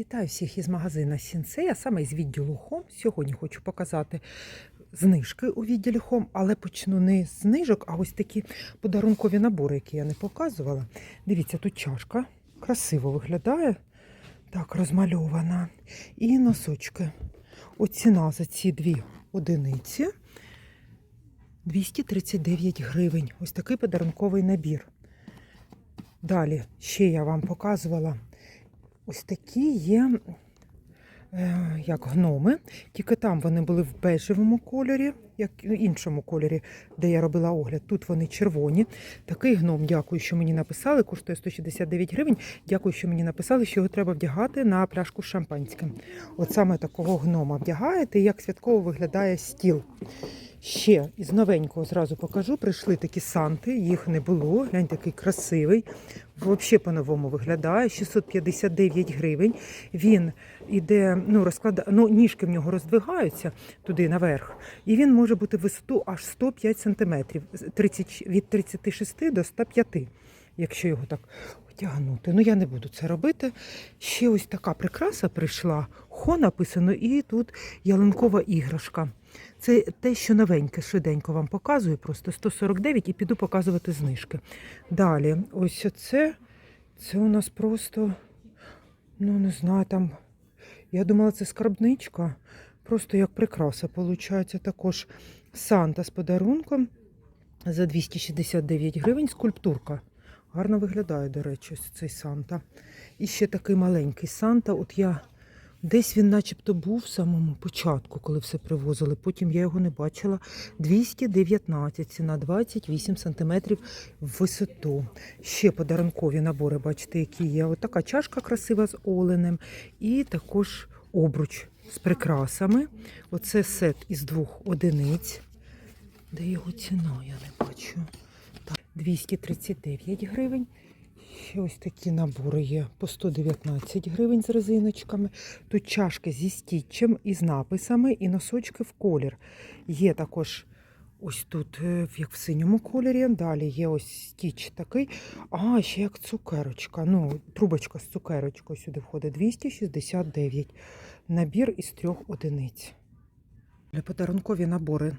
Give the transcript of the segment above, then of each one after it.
Вітаю всіх із магазина Сінсей, а саме із відділу Хом. Сьогодні хочу показати знижки у відділі Хом, але почну не з знижок, а ось такі подарункові набори, які я не показувала. Дивіться, тут чашка красиво виглядає, так розмальована. І носочки. От ціна за ці дві одиниці 239 гривень. Ось такий подарунковий набір. Далі ще я вам показувала ось такі є, е, як гноми. Тільки там вони були в бежевому кольорі, як в іншому кольорі, де я робила огляд. Тут вони червоні. Такий гном, дякую, що мені написали, коштує 169 гривень. Дякую, що мені написали, що його треба вдягати на пляшку з шампанським. От саме такого гнома вдягаєте, як святково виглядає стіл. Ще із новенького зразу покажу. Прийшли такі санти, їх не було. Глянь, такий красивий. Взагалі по-новому виглядає. 659 гривень. Він іде, ну, розклада... ну, ніжки в нього роздвигаються туди наверх. І він може бути висоту аж 105 сантиметрів, 30... від 36 до 105, якщо його так одягнути. Ну, я не буду це робити. Ще ось така прикраса прийшла. Хо написано, і тут ялинкова іграшка. Це те, що новеньке, швиденько вам показую, просто 149 і піду показувати знижки. Далі, ось це, це у нас просто, ну не знаю, там, я думала, це скарбничка, просто як прикраса, виходить, також Санта з подарунком за 269 гривень, скульптурка. Гарно виглядає, до речі, цей Санта. І ще такий маленький Санта. От я Десь він начебто був в самому початку, коли все привозили. Потім я його не бачила. 219 ціна 28 сантиметрів в висоту. Ще подарункові набори, бачите, які є. Така чашка красива з оленем. І також обруч з прикрасами. Оце сет із двох одиниць. Де його ціна, я не бачу. Так, 239 гривень. Ось такі набори є по 119 гривень з резиночками. Тут чашки зі стічем і з написами, і носочки в колір. Є також ось тут, е, як в синьому кольорі. Далі є ось стіч такий. А, ще як цукерочка. Ну, трубочка з цукерочкою сюди входить 269. Набір із трьох одиниць. Подарункові набори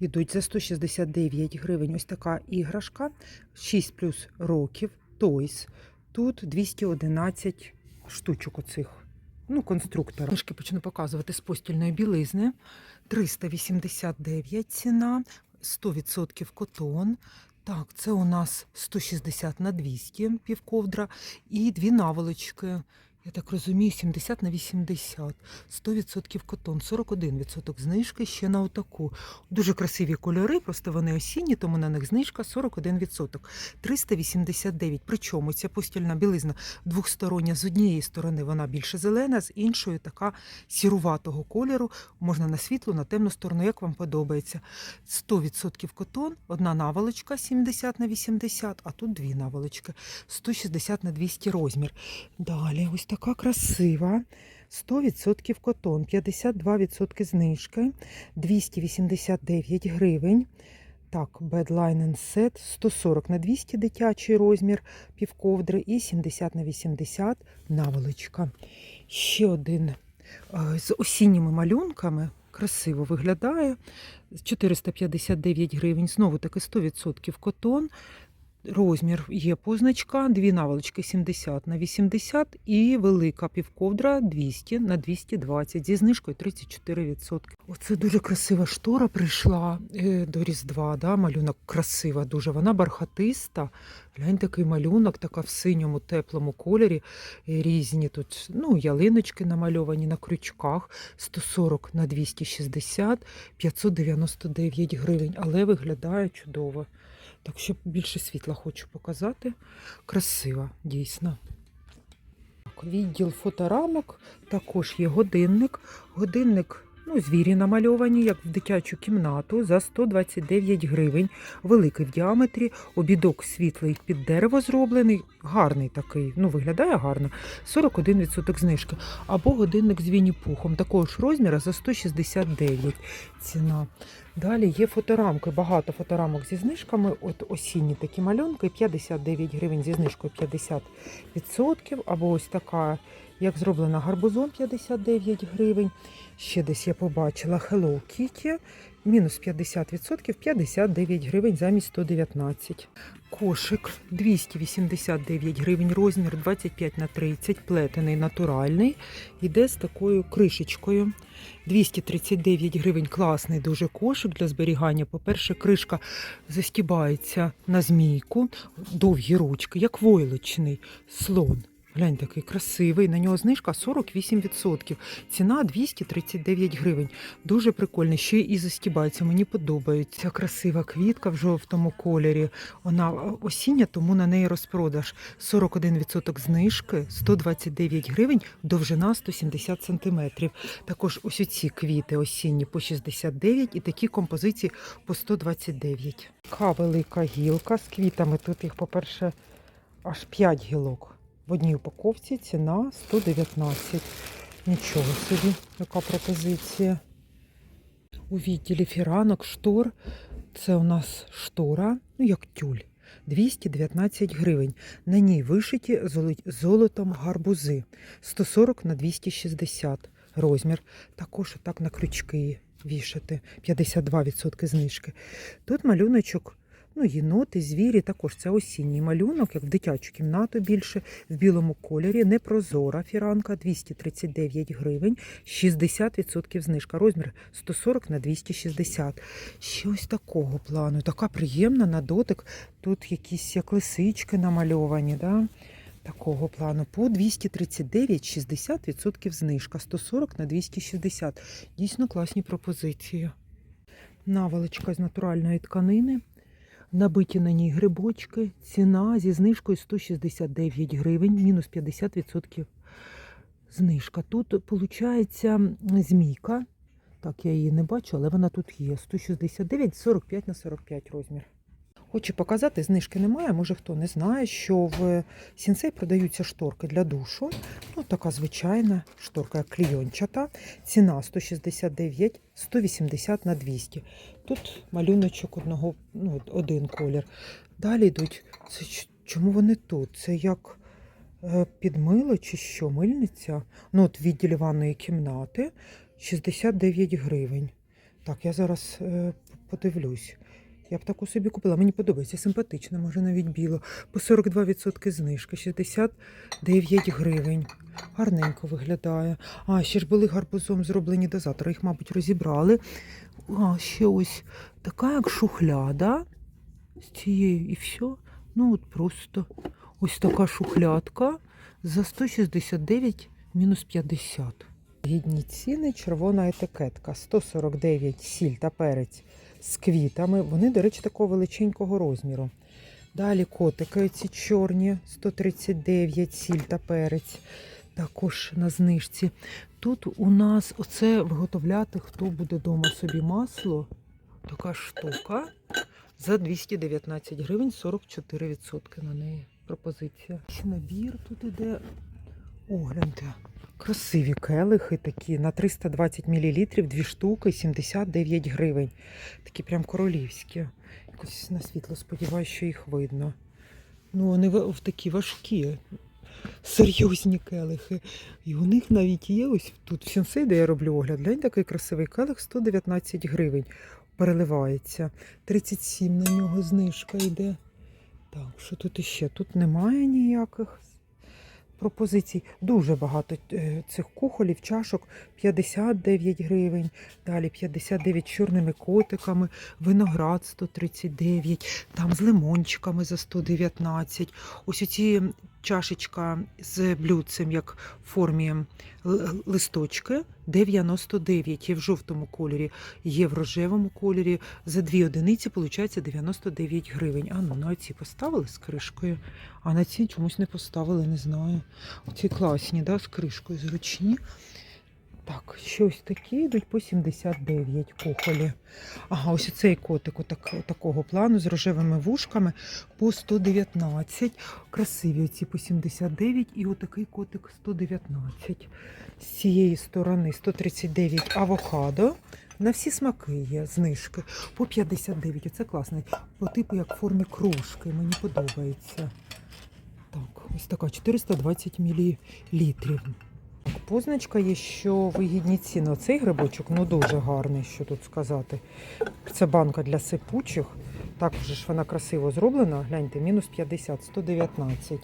йдуть за 169 гривень. Ось така іграшка, 6 плюс років. Тойс. Тут 211 штучок оцих. Ну, конструктора. Трошки почну показувати з постільної білизни. 389 ціна, 100% котон. Так, це у нас 160 на 200 півковдра і дві наволочки. Я так розумію, 70 на 80, 100% котон, 41% знижки ще на отаку. Дуже красиві кольори, просто вони осінні, тому на них знижка 41%. 389. Причому ця постільна білизна двохстороння. З однієї сторони вона більше зелена, з іншої така сіруватого кольору. Можна на світлу, на темну сторону, як вам подобається. 100% котон, одна наволочка 70 на 80, а тут дві наволочки 160 на 200 розмір. Далі ось така красива. 100% котон, 52% знижки, 289 гривень. Так, Bedline Set 140 на 200 дитячий розмір, півковдри і 70 на 80 наволочка. Ще один е, з осінніми малюнками. Красиво виглядає. 459 гривень. Знову таки 100% котон. Розмір є позначка, дві наволочки 70 на 80 і велика півковдра 200 на 220 зі знижкою 34%. Оце дуже красива штора прийшла е, до Різдва. Да? Малюнок красива дуже. Вона бархатиста. Глянь, такий малюнок, така в синьому теплому кольорі. Е, Різні тут ну, ялиночки намальовані на крючках. 140 на 260, 599 гривень, але виглядає чудово. Так що більше світла хочу показати. Красива, дійсно. Відділ фоторамок, також є годинник. Годинник, ну, звірі намальовані, як в дитячу кімнату, за 129 гривень. Великий в діаметрі, обідок світлий під дерево зроблений, гарний такий, ну, виглядає гарно. 41% знижки. Або годинник з Вінні-Пухом, такого ж розміру за 169 ціна. Далі є фоторамки, багато фоторамок зі знижками. От осінні такі малюнки, 59 гривень зі знижкою 50%. Або ось така як зроблена гарбузом 59 гривень. Ще десь я побачила Hello Kitty, мінус 50%, 59 гривень замість 119. Кошик 289 гривень, розмір 25 на 30, плетений натуральний. Іде з такою кришечкою. 239 гривень класний дуже кошик для зберігання. По-перше, кришка застібається на змійку, довгі ручки, як войлочний слон. Глянь, такий красивий. На нього знижка 48%. Ціна 239 гривень. Дуже прикольний. Ще і застібається. Мені подобається. Красива квітка в жовтому кольорі. Вона осіння, тому на неї розпродаж. 41% знижки, 129 гривень, довжина 170 сантиметрів. Також ось ці квіти осінні по 69 і такі композиції по 129. Така велика гілка з квітами. Тут їх, по-перше, аж 5 гілок. В одній упаковці ціна 119. Нічого собі, яка пропозиція. У відділі фіранок штор. Це у нас штора, ну як тюль. 219 гривень. На ній вишиті золотом гарбузи 140 на 260 розмір. Також отак на крючки вішати 52% знижки. Тут малюночок, ну, єноти, звірі, також це осінній малюнок, як в дитячу кімнату більше, в білому кольорі, непрозора фіранка 239 гривень, 60% знижка. Розмір 140 на 260. Ще ось такого плану. Така приємна на дотик. Тут якісь як лисички намальовані. Да? Такого плану по 239, 60% знижка, 140 на 260. Дійсно класні пропозиції. Наволочка з натуральної тканини. Набиті на ній грибочки. Ціна зі знижкою 169 гривень, мінус 50% знижка. Тут виходить змійка. Так, я її не бачу, але вона тут є. 169, 45 на 45 розмір. Хочу показати, знижки немає. Може хто не знає, що в сінсей продаються шторки для душу. Ну, така звичайна шторка клійончата. Ціна 169, 180 на 200. Тут малюночок одного, ну, один колір. Далі йдуть. Це чому вони тут? Це як е, підмило чи що? Мильниця? Ну, от відділі ванної кімнати 69 гривень. Так, я зараз е, подивлюсь. Я б таку собі купила. Мені подобається, симпатична, може навіть біло. По 42% знижка, 69 гривень. Гарненько виглядає. А, ще ж були гарбузом зроблені дозатори. Їх, мабуть, розібрали. А, ще ось така як шухляда з цією і все. Ну, от просто ось така шухлядка за 169 мінус 50. Гідні ціни, червона етикетка 149 сіль та перець з квітами. Вони, до речі, такого величенького розміру. Далі котики ці чорні 139 сіль та перець. Також на знижці. Тут у нас оце виготовляти, хто буде вдома собі масло. Така штука за 219 гривень, 44% на неї пропозиція. Набір тут іде. О, гляньте. Красиві келихи такі на 320 мл, дві штуки, 79 гривень. Такі прям королівські. Якось на світло сподіваюся, що їх видно. Ну, вони в такі важкі, серйозні келихи. І у них навіть є ось тут в сенсей, де я роблю огляд. Глянь, такий красивий келих 119 гривень. Переливається. 37 на нього знижка йде. Так, що тут іще? Тут немає ніяких пропозицій. Дуже багато е, цих кухолів, чашок 59 гривень, далі 59 з чорними котиками, виноград 139, там з лимончиками за 119. Ось оці чашечка з блюдцем, як в формі листочки, 99. Є в жовтому кольорі, є в рожевому кольорі. За дві одиниці виходить 99 гривень. А ну на ці поставили з кришкою, а на ці чомусь не поставили, не знаю. Оці класні, да, з кришкою зручні. Так, ще ось такі йдуть по 79 кухолі. Ага, ось цей котик отак, такого плану з рожевими вушками по 119. Красиві оці по 79 і отакий котик 119. З цієї сторони 139 авокадо. На всі смаки є знижки. По 59. Оце класний. По типу як формі кружки. Мені подобається. Так, ось така 420 мл. Позначка є, що вигідні ціни. Цей грибочок ну дуже гарний, що тут сказати. Це банка для сипучих. Також ж вона красиво зроблена. Гляньте, мінус 50, 119.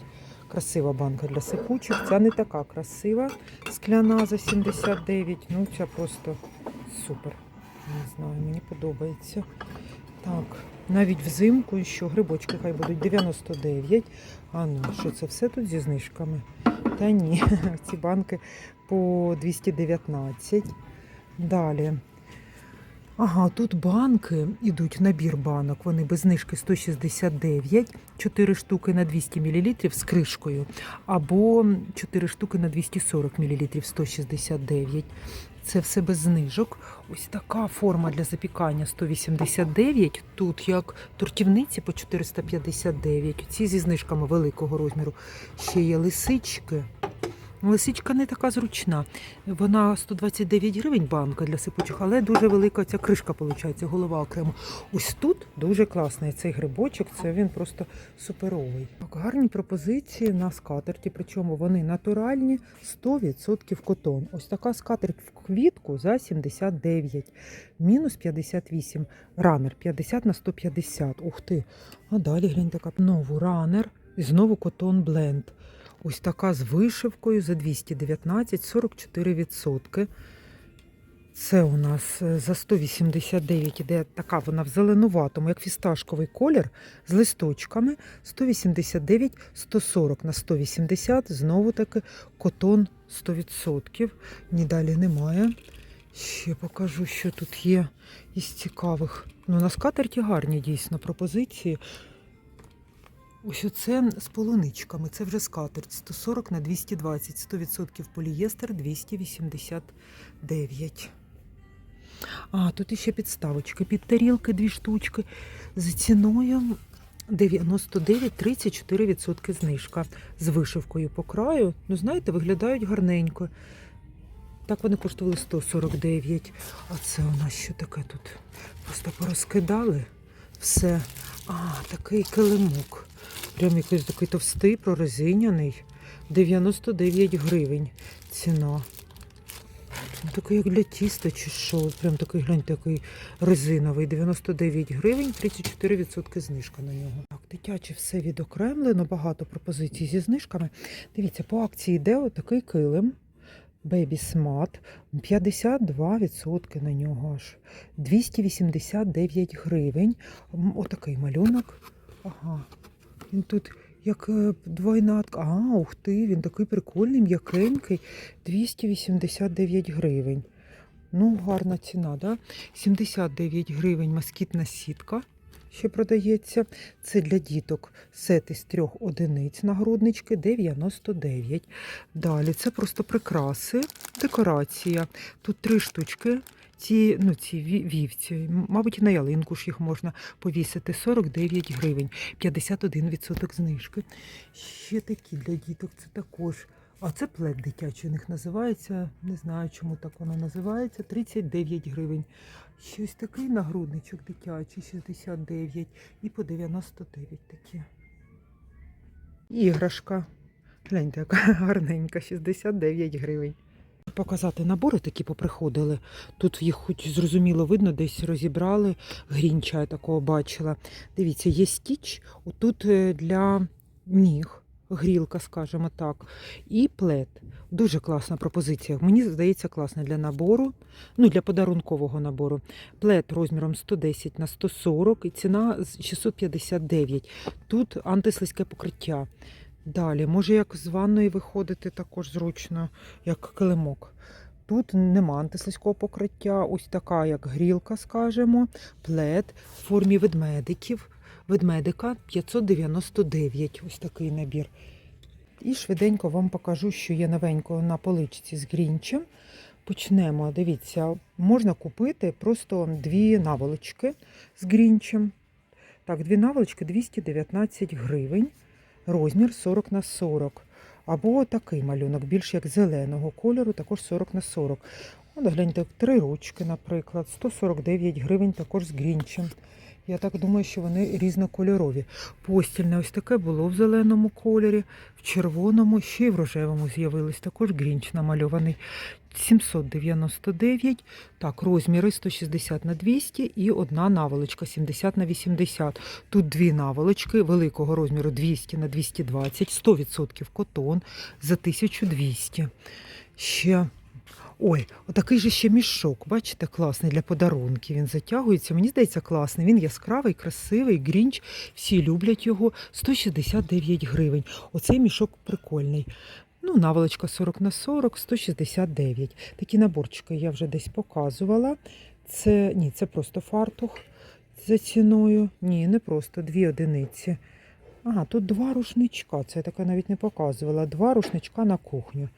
Красива банка для сипучих. Ця не така красива. Скляна за 79. Ну, ця просто супер. Не знаю, мені подобається. Так, навіть взимку, що грибочки хай будуть 99. А ну, що це все тут зі знижками? Та ні, ці банки по 219. Далі. Ага, тут банки йдуть, набір банок. Вони без знижки 169, 4 штуки на 200 мл з кришкою, або 4 штуки на 240 мл 169. Це все без знижок. Ось така форма для запікання 189. Тут як тортівниці по 459. Ці зі знижками великого розміру. Ще є лисички. Лисичка не така зручна. Вона 129 гривень банка для сипучих, але дуже велика ця кришка виходить, голова окремо. Ось тут дуже класний цей грибочок, це він просто суперовий. Так, гарні пропозиції на скатерті, причому вони натуральні, 100% котон. Ось така скатерть в квітку за 79, мінус 58, ранер 50 на 150. Ух ти! А далі глянь така знову ранер і знову котон бленд. Ось така з вишивкою за 219, 44%. Це у нас е, за 189 іде така вона в зеленуватому, як фісташковий колір з листочками. 189, 140 на 180. Знову таки котон 100%. Ні далі немає. Ще покажу, що тут є із цікавих. Ну, на скатерті гарні дійсно пропозиції. Ось оце з полуничками. Це вже скатерть 140 на 220, 100% полієстер 289. А, тут іще підставочки. Під тарілки дві штучки з ціною 99, 34% знижка. З вишивкою по краю. Ну, знаєте, виглядають гарненько. Так вони коштували 149. А це у нас що таке тут? Просто порозкидали все. А, такий килимок. Прям якийсь такий товстий, прорезиняний. 99 гривень ціна. Такий як для тіста чи що. Прям такий, глянь, такий резиновий. 99 гривень, 34% знижка на нього. Так, дитяче все відокремлено, багато пропозицій зі знижками. Дивіться, по акції йде отакий килим. Baby Smart, 52% на нього аж. 289 гривень. Отакий малюнок. Ага. Він тут як е, двойна. А, ух ти, він такий прикольний, м'якенький. 289 гривень. Ну, гарна ціна, да? 79 гривень москітна сітка. Ще продається. Це для діток сет із трьох одиниць нагруднички 99. Далі це просто прикраси, декорація. Тут три штучки. Ці, ну, ці вівці, мабуть, на ялинку ж їх можна повісити 49 гривень, 51% знижки. Ще такі для діток це також. А це плед дитячий у них називається. Не знаю, чому так воно називається. 39 гривень. Щось такий нагрудничок дитячий, 69 і по 99 такі. Іграшка. Гляньте, яка гарненька, 69 гривень. Показати набори такі поприходили. Тут їх хоч зрозуміло видно, десь розібрали. Грінча я такого бачила. Дивіться, є стіч. Отут е, для ніг, грілка, скажімо так, і плед. Дуже класна пропозиція. Мені здається, класна для набору, ну для подарункового набору. Плед розміром 110 на 140 і ціна 659. Тут антислизьке покриття. Далі, може, як з ванної виходити також зручно, як килимок. Тут нема антислизького покриття, ось така, як грілка, скажемо, плед в формі ведмедиків. Ведмедика 599, ось такий набір. І швиденько вам покажу, що є новенького на поличці з грінчем. Почнемо. Дивіться, можна купити просто дві наволочки з грінчем. Так, дві наволочки 219 гривень, розмір 40 на 40. Або такий малюнок, більш як зеленого кольору, також 40 на 40. От гляньте, три ручки, наприклад, 149 гривень також з грінчем. Я так думаю, що вони різнокольорові. Постільне ось таке було в зеленому кольорі, в червоному, ще й в рожевому з'явились. Також грінч намальований. 799. Так, розміри 160 на 200 і одна наволочка 70 на 80. Тут дві наволочки великого розміру 200 на 220, 100% котон за 1200. Ще Ой, отакий же ще мішок, бачите, класний для подарунків. Він затягується. Мені здається, класний. Він яскравий, красивий, грінч. Всі люблять його. 169 гривень. Оцей мішок прикольний. Ну, наволочка 40 на 40, 169. Такі наборчики я вже десь показувала. Це ні, це просто фартух за ціною. Ні, не просто дві одиниці. Ага, тут два рушничка. Це я таке навіть не показувала. Два рушничка на кухню.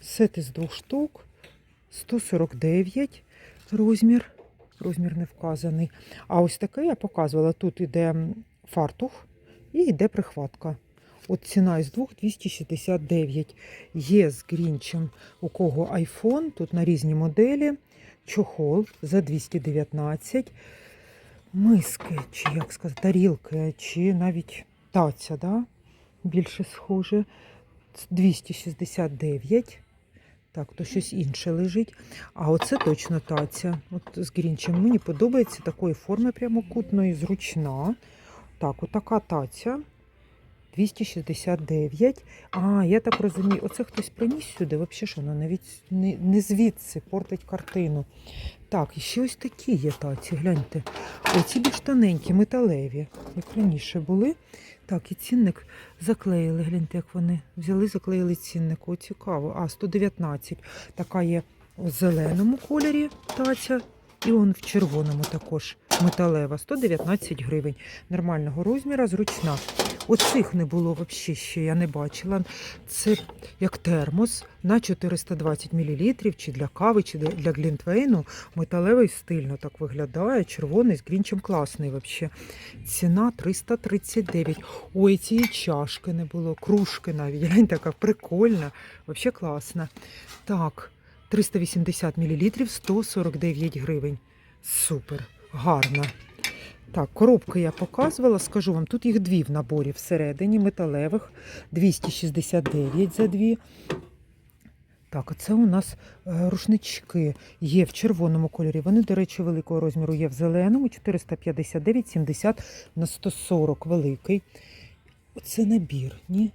Сет із двох штук. 149 розмір. Розмір не вказаний. А ось таке я показувала. Тут іде фартух і йде прихватка. От ціна із двох 269. Є з грінчем, у кого iPhone, тут на різні моделі. Чохол за 219. Миски, чи як сказати, тарілки, чи навіть таця, да? більше схоже. 269. Так, то щось інше лежить. А оце точно таця. От з грінчем. Мені подобається такої форми прямокутної, зручна. Так, отака таця. 269. А, я так розумію, оце хтось приніс сюди. Взагалі, що воно навіть не, не звідси портить картину. Так, і ще ось такі є таці, гляньте. Оці більш тоненькі, металеві, як раніше були. Так, і цінник заклеїли. Гляньте, як вони взяли, заклеїли цінник. О, цікаво. А, 119. Така є у зеленому кольорі таця. І он в червоному також металева. 119 гривень. Нормального розміру, зручна. Оцих не було взагалі ще, я не бачила. Це як термос на 420 мл, чи для кави, чи для- глінтвейну. Металевий стильно так виглядає. Червоний з грінчем класний взагалі. Ціна 339. Ой, цієї чашки не було, кружки навіть. Глянь, така прикольна, взагалі класна. Так, 380 мл, 149 гривень. Супер, гарна. Так, коробки я показувала, скажу вам, тут їх дві в наборі всередині, металевих, 269 за дві. Так, це у нас е, рушнички є в червоному кольорі. Вони, до речі, великого розміру є в зеленому, 459, 70 на 140 великий. Оце набір, ні?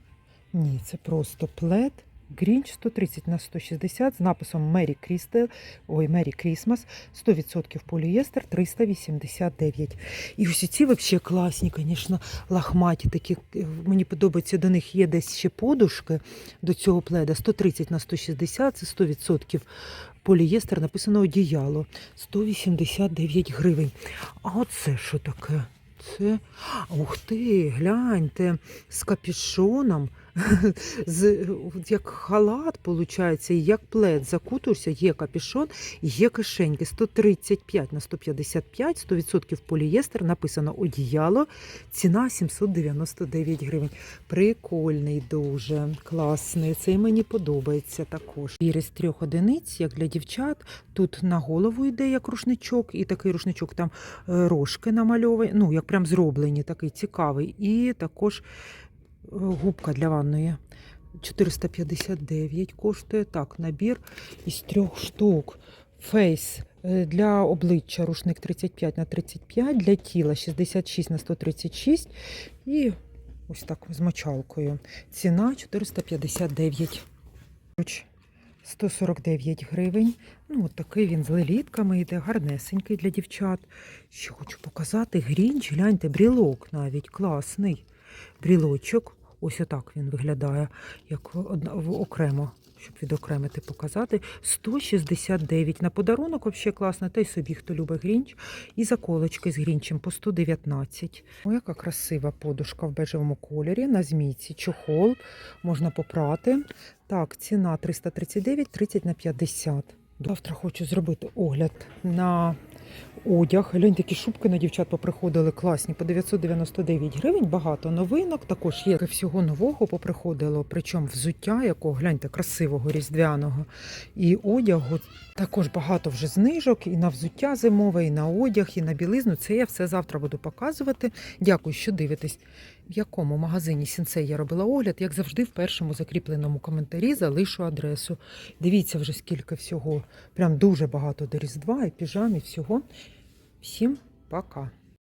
Ні, це просто плед. Грінч 130 на 160 з написом Merry Christmas, ой, Merry Christmas, 100% полієстер 389. І ось ці взагалі класні, звісно, лахматі такі. Мені подобається, до них є десь ще подушки до цього пледа. 130 на 160, це 100% полієстер, написано одіяло. 189 гривень. А оце що таке? Це. Ух ти, гляньте, з капюшоном, з, як халат, виходить, як плед закутуєшся, є капюшон, є кишеньки 135 на 155, 100% полієстер, написано одіяло, ціна 799 гривень. Прикольний дуже, класний. Цей мені подобається також. Ір з трьох одиниць, як для дівчат, тут на голову йде як рушничок, і такий рушничок там е, рожки намальовані, ну, як прям зроблені, такий цікавий. І також губка для ванної. 459 коштує. Так, набір із трьох штук. Фейс е, для обличчя рушник 35 на 35, для тіла 66 на 136 і ось так з мочалкою. Ціна 459. 149 гривень. Ну, от такий він з лелітками йде, гарнесенький для дівчат. Ще хочу показати грінч, гляньте, брілок навіть класний. Брілочок. Ось отак він виглядає, як окремо, щоб відокремити, показати. 169 на подарунок, взагалі класно. Та й собі, хто любить грінч. І заколочки з грінчем по 119. Ой, яка красива подушка в бежевому кольорі. На змійці чохол можна попрати. Так, ціна 339, 30 на 50. Завтра хочу зробити огляд на Одяг. Глянь, такі шубки на дівчат поприходили класні по 999 гривень. Багато новинок. Також є всього нового поприходило. Причому взуття, якого гляньте, красивого різдвяного. І одягу. Також багато вже знижок і на взуття зимове, і на одяг, і на білизну. Це я все завтра буду показувати. Дякую, що дивитесь. В якому магазині Сінсей я робила огляд, як завжди, в першому закріпленому коментарі залишу адресу. Дивіться вже скільки всього. Прям дуже багато до Різдва і піжам, і всього. Всім пока!